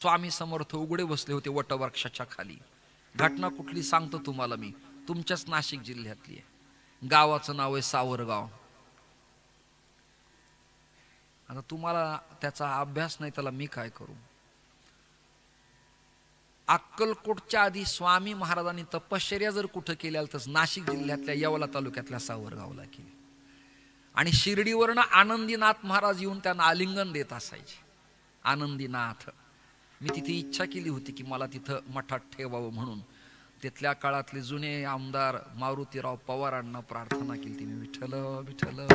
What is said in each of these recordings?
स्वामी समर्थ उघडे बसले होते वटवृक्षाच्या खाली. घटना कुठली सांगतो तुम्हाला मी. तुमच्याच नाशिक जिल्ह्यातली आहे. गावाचं नाव आहे सावरगाव. आता तुम्हाला त्याचा अभ्यास नाही त्याला मी काय करू? अक्कलकोटच्या आधी स्वामी महाराजांनी तपश्चर्या जर कुठं केल्या तर नाशिक जिल्ह्यातल्या येवला तालुक्यातल्या सावरगावला केली. आणि शिर्डीवरनं आनंदीनाथ महाराज येऊन त्यांना आलिंगन देत असायचे. आनंदीनाथ. मी तिथे इच्छा केली होती की मला तिथं मठात ठेवावं म्हणून. तिथल्या काळातले जुने आमदार मारुतीराव पवारांना प्रार्थना केली ती मी विठ्ठल विठ्ठल.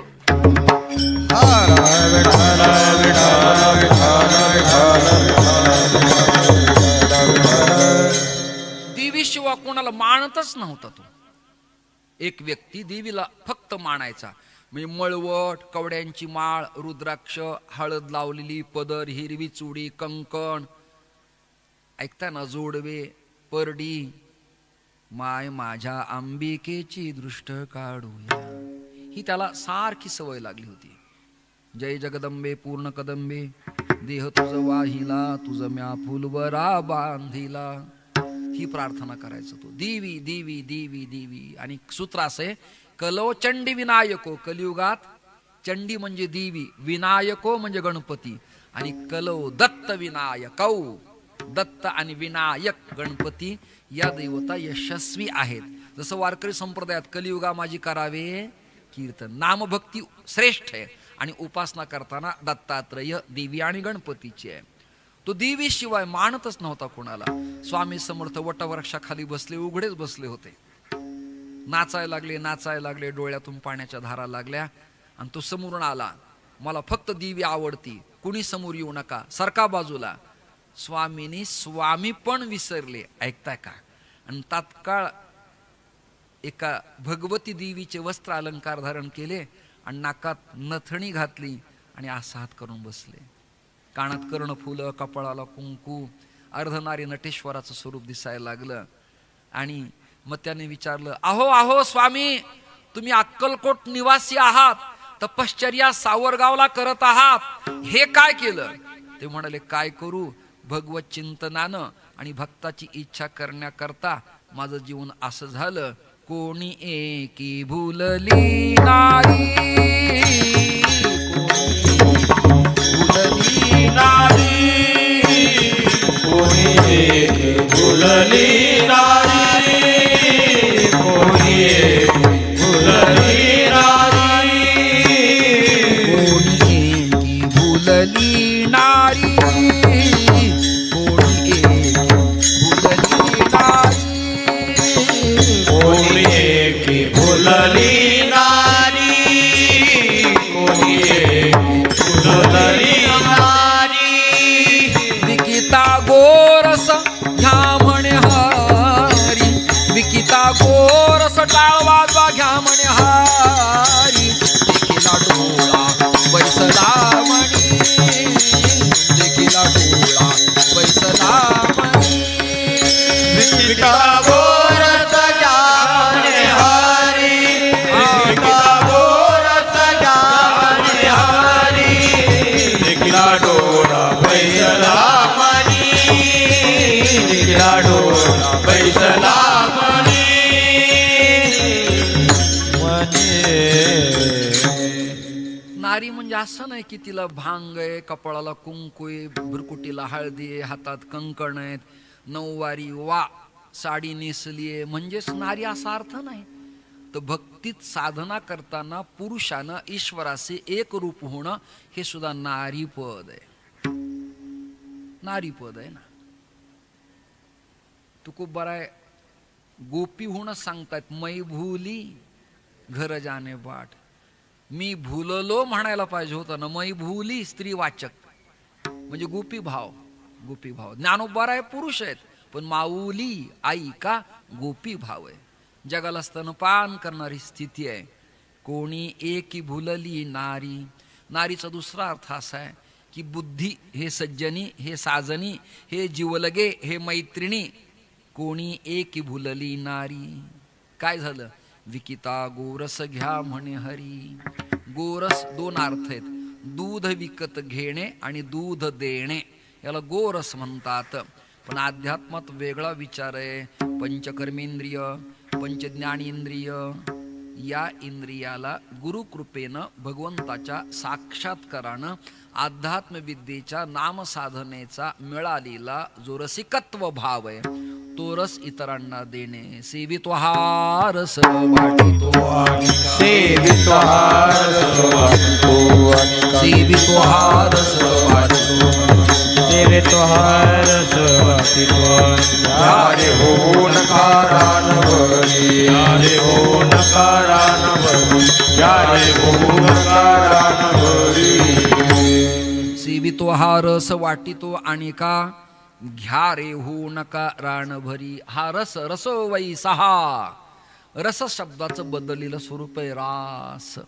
देवीशिवाय कोणाला मानतच नव्हता तो. एक व्यक्ती देवीला फक्त मानायचा. म्हणजे मळवट कवड्यांची माळ रुद्राक्ष हळद लावलेली पदर हिरवी चुडी कंकण ऐकता ना जोडवे परडी. माय माझ्या अंबिकेची दृष्ट काढूया. ही त्याला सारखी सवय लागली होती. जय जगदंबे पूर्ण कदंबे. देह तुझ वाहिला तुझ म्या फुलवरा बांधिला. ही प्रार्थना करायचं तो. देवी देवी देवी देवी. आणि सूत्र असे कलो चंडी विनायको कलियुगात चंडी म्हणजे देवी विनायको म्हणजे गणपती. आणि कलो दत्त विनायकौ. दत्त आणि विनायक गणपती या देवता यशस्वी आहेत. जसं वारकरी संप्रदायात कलियुगा माझी करावे कीर्तन नामभक्ती श्रेष्ठ आहे आणि उपासना करताना दत्तात्रय देवी आणि गणपतीची आहे. तो देवी शिवाय मानतच नव्हता कोणाला. स्वामी समर्थ वटवृक्षाखाली बसले उघडेच बसले होते. नाचायला लागले नाचायला लागले डोळ्यातून पाण्याच्या धारा लागल्या आणि तो समोरून आला मला फक्त देवी आवडती कुणी समोर येऊ नका सरका बाजूला स्वामीनी स्वामी पण विसरले ऐकताय का? आणि तात्काळ एका भगवती देवीचे वस्त्र अलंकार धारण केले आणि नाकात नथणी घातली आणि आसाहत करून बसले. कानात कर्ण फुलं कपाळाला कुंकू अर्धनारी नटेश्वराचं स्वरूप दिसायला लागलं. आणि मग त्याने विचारलं अहो अहो स्वामी तुम्ही अक्कलकोट निवासी आहात तपश्चर्या सावरगावला करत आहात. हे काय केलं? ते म्हणाले काय करू? भगवत चिंतनानं आणि भक्ताची इच्छा करण्याकरता माझं जीवन असं झालं. कोणी एकी भुलली नारी भुलली नारी कोणी भुलली नारी कोणी भुलली नारी कोणी एकी नारी विकिता गोरस टाळ वाजवा घ्या म्हणे हारी. देखीला डोळा बैसला म्हणी. देखीला डोळा बैसला म्हणी. विका डोळा नारी म्हणजे असं नाही की तिला भांग आहे कपाळाला कुंकू आहे भुरकुटीला हळदी आहे हातात कंकण आहेत नऊवारी वा साडी नेसली आहे. म्हणजेच नारी असा अर्थ नाही. तर भक्तीत साधना करताना पुरुषानं ईश्वराचे एक रूप होणं हे सुद्धा नारीपद आहे. नारीपद आहे ना. तू खूप बरा आहे. गोपी होणं सांगतायत मैभुली. घर जाणे बाट मी भुललो म्हणायला पाहिजे होतं ना मै भूली स्त्री वाचक. म्हणजे गोपी भाव गोपी भाव. ज्ञानोबार आहे पुरुष आहेत पण माऊली आई का गोपी भाव आहे. जगाला स्तनपान करणारी स्थिती आहे. कोणी एकी भुलली नारी. नारीचा दुसरा अर्थ असा आहे की बुद्धी हे सज्जनी हे साजनी हे जीवलगे हे मैत्रिणी. कोणी एकी भुलली नारी. काय झालं? विकिता गोरस घ्या म्हणे हरी. गोरस दोन अर्थ आहेत. दूध विकत घेणे आणि दूध देणे. याला गोरस म्हणतात. पण अध्यात्मात वेगळा विचार आहे. पंचकर्मेंद्रिय पंचज्ञानेंद्रिय. या इंद्रियाला गुरुकृपेनं भगवंताच्या साक्षात्कारानं अध्यात्मविद्येच्या नामसाधनेचा मिळालेला जो रसिकत्व भाव आहे तो रस इतरांना देणे. सेवितो हा रस वाटितो. सेवितो सेवितो हा रस वाटितो. सेवितो हरस यारे हो नकारानवरी यारे हो नकारानवरी यारे हो नकारानवरी सेवितो हा रस वाटितो आणि का? घ्या रे हो नका राणभरी हा रस रसो वै सहा. रस शब्दाचं बदललेलं स्वरूप आहे रास.